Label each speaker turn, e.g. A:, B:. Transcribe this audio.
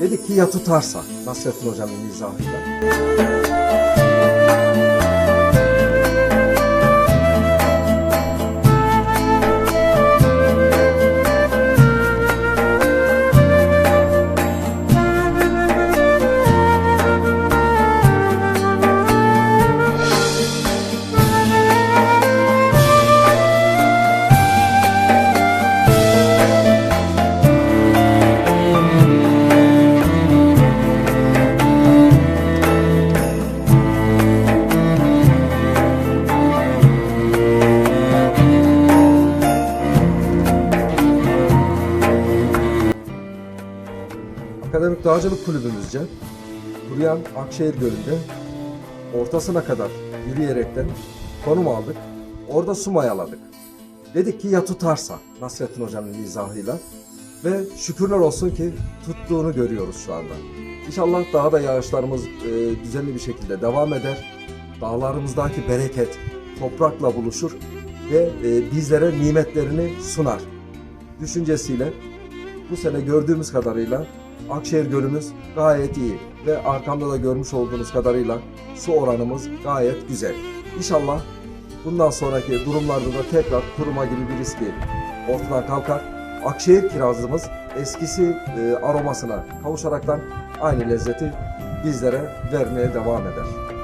A: Dedik ki ya tutarsa Nasrettin Hoca'nın izahıyla. Akademik Dağcılık Kulübümüzce Kuruyan Akşehir Gölü'nde ortasına kadar yürüyerekten konum aldık. Orada su mayaladık. Dedik ki ya tutarsa Nasrettin Hoca'nın izahıyla ve şükürler olsun ki tuttuğunu görüyoruz şu anda. İnşallah daha da yağışlarımız e, düzenli bir şekilde devam eder. Dağlarımızdaki bereket toprakla buluşur ve e, bizlere nimetlerini sunar. Düşüncesiyle bu sene gördüğümüz kadarıyla Akşehir Gölümüz gayet iyi ve arkamda da görmüş olduğunuz kadarıyla su oranımız gayet güzel. İnşallah bundan sonraki durumlarda da tekrar kuruma gibi bir riski ortadan kalkar. Akşehir kirazımız eskisi e, aromasına kavuşaraktan aynı lezzeti bizlere vermeye devam eder.